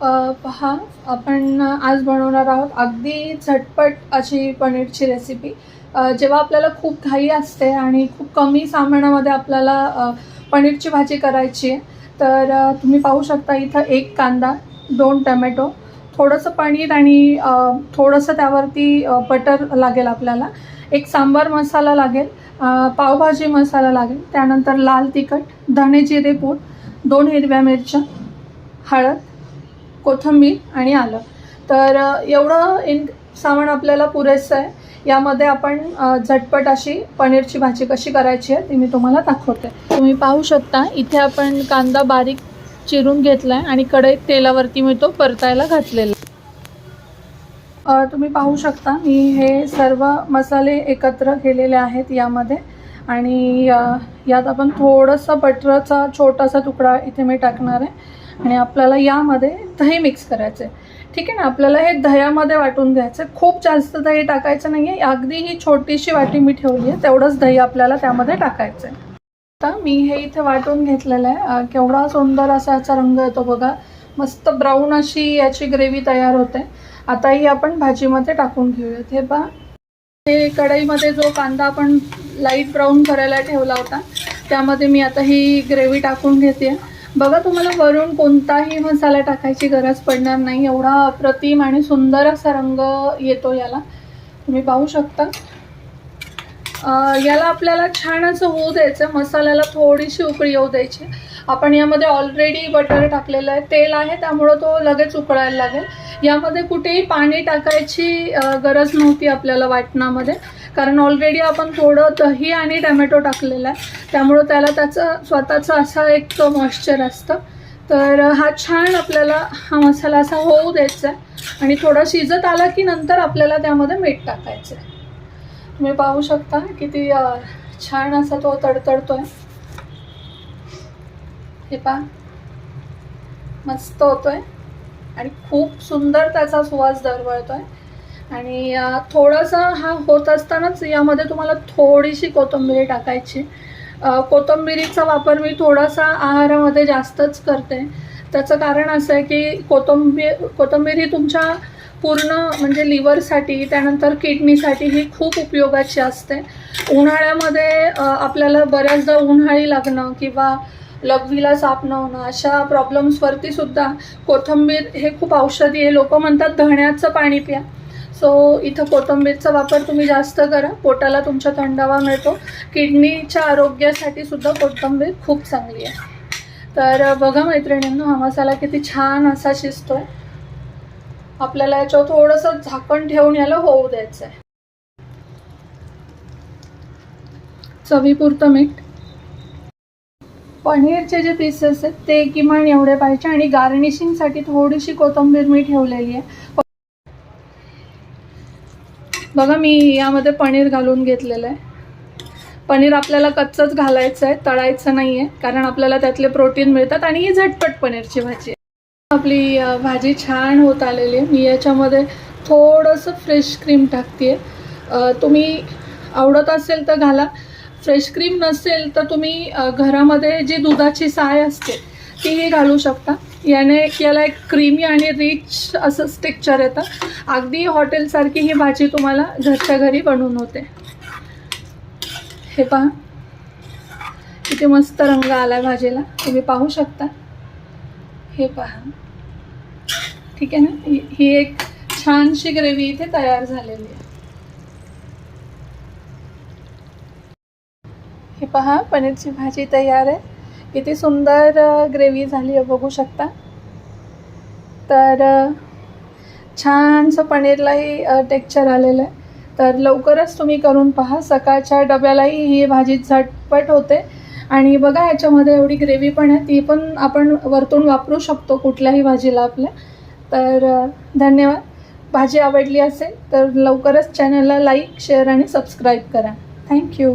पहा आपण आज बनवणार आहोत अगदी झटपट अशी पनीरची रेसिपी जेव्हा आपल्याला खूप घाई असते आणि खूप कमी सामानामध्ये आपल्याला पनीरची भाजी करायची आहे तर तुम्ही पाहू शकता इथं एक कांदा दोन टमॅटो थोडंसं पनीर आणि थोडंसं त्यावरती बटर लागेल आपल्याला एक सांबार मसाला लागेल पावभाजी मसाला लागेल त्यानंतर लाल तिखट धणे जिरे पूड दोन हिरव्या मिरच्या हळद कोथिंबीर आणि आलं. तर एवढं इन सामान आपल्याला पुरेसं आहे. यामध्ये आपण झटपट अशी पनीरची भाजी कशी करायची आहे ती मी तुम्हाला दाखवते. तुम्ही पाहू शकता इथे आपण कांदा बारीक चिरून घेतला आहे आणि कढईत तेलावरती मी तो परतायला घातलेला आहे. तुम्ही पाहू शकता मी हे सर्व मसाले एकत्र केलेले आहेत यामध्ये. आणि यात आपण थोडंसं बटरचा छोटासा तुकडा इथे मी टाकणार आहे. आणि आपल्याला यामध्ये दही मिक्स करायचं आहे ठीक आहे ना? आपल्याला हे दह्यामध्ये वाटून घ्यायचं आहे खूप जास्त दही टाकायचं नाही आहे अगदी ही छोटीशी वाटी मी ठेवली आहे तेवढंच दही आपल्याला त्यामध्ये टाकायचं आहे आता मी हे इथे वाटून घेतलेलं आहे. केवढा सुंदर असा याचा रंग येतो बघा. मस्त ब्राऊन अशी याची ग्रेव्ही तयार होते. आता ही आपण भाजीमध्ये टाकून घेऊयात. हे पहा. हे कढईमध्ये जो कांदा आपण लाइट ब्राऊन करायला ठेवला होता त्यामध्ये मी आता ही ग्रेव्ही टाकून घेते बघा तुम्हाला वरून कोणताही मसाला टाकायची गरज पडणार नाही. एवढा अप्रतिम आणि सुंदर असा रंग येतो याला. तुम्ही पाहू शकता. याला आपल्याला छान असं होऊ द्यायचं. मसाल्याला थोडीशी उकळी येऊ द्यायची. आपण यामध्ये ऑलरेडी बटर टाकलेलं आहे. तेल आहे त्यामुळं तो लगेच उकळायला लागेल. यामध्ये कुठेही पाणी टाकायची गरज नव्हती आपल्याला वाटणामध्ये. कारण ऑलरेडी आपण थोडं दही आणि टमॅटो टाकलेलं आहे. त्यामुळं त्याला त्याचं स्वतःचं असा एक मॉइश्चर असतं. तर हा छान आपल्याला हा मसाला असा होऊ द्यायचा आहे. आणि थोडा शिजत आला की नंतर आपल्याला त्यामध्ये मीठ टाकायचं आहे. तुम्ही पाहू शकता किती छान असा तो तडतडतोय. हे पहा. मस्त होतोय. आणि खूप सुंदर त्याचा सुवास दरवळतोय. आणि थोडंसं थोडासा हा होत असतानाच यामध्ये तुम्हाला थोडीशी कोथिंबीर टाकायची. अ, वापर मी थोडासा आहारामध्ये जास्तच करते. त्याचं कारण असं आहे की कोथंबीर कोथंबीर ही तुमच्या पूर्ण म्हणजे लिव्हरसाठी त्यानंतर किडनीसाठी ही खूप उपयोगाची असते. उन्हाळ्यामध्ये आपल्याला बऱ्याचदा उन्हाळी लागणं किंवा लघवीला साप न होणं अशा प्रॉब्लेम्सवरती सुद्धा कोथिंबीर हे खूप औषधी आहे. लोक म्हणतात धण्याचं पाणी प्या. सो इथं कोथिंबीरचा वापर तुम्ही जास्त करा. पोटाला तुमच्या थंडावा मिळतो. किडनीच्या आरोग्यासाठी सुद्धा कोथिंबीर खूप चांगली आहे. तर बघा मैत्रिणींनो हा मसाला किती छान असा शिजतो आपल्याला याच्यावर थोडंसं झाकण ठेवून याला होऊ द्यायचं आहे चवीपुरतं मीठ. पनीरचे जे पीसेस आहेत ते किमान एवढे पाहिजे आणि गार्निशिंगसाठी थोडीशी कोथिंबीर मी ठेवलेली आहे. बघा मी यामध्ये पनीर घालून घेतलेलं आहे. पनीर आपल्याला कच्चंच घालायचं आहे तळायचं नाही आहे कारण आपल्याला त्यातले प्रोटीन मिळतात आणि ही झटपट पनीरची भाजी आहे. आपली भाजी छान होत आलेली आहे. मी याच्यामध्ये थोडंसं फ्रेश क्रीम टाकते तुम्ही आवडत असेल तर घाला. फ्रेश क्रीम नसेल तर तुम्ही घरामध्ये जी दुधाची साय असते तीही घालू शकता. याने याला एक क्रीमी आणि रिच असं स्टेक्चर येतं. अगदी हॉटेलसारखी ही भाजी तुम्हाला घरच्या घरी बनवून होते. हे पहा. किती मस्त रंग आला भाजीला. तुम्ही पाहू शकता. हे पहा. ठीक आहे ना? ही ही एक छानशी ग्रेव्ही इथे तयार झालेली आहे. हे पहा पनीरची भाजी तयार आहे. किती सुंदर ग्रेव्ही झाली आहे बघू शकता. तर छानसं पनीरलाही टेक्चर आलेलं आहे. तर लवकरच तुम्ही करून पहा. सकाळच्या डब्यालाही ही भाजी झटपट होते. आणि बघा याच्यामध्ये एवढी ग्रेव्ही पण आहे. ती पण आपण वरतून वापरू शकतो कुठल्याही भाजीला आपल्या. तर धन्यवाद. भाजी आवडली असेल तर लवकरच चॅनलला लाईक शेअर आणि सबस्क्राईब करा. Thank you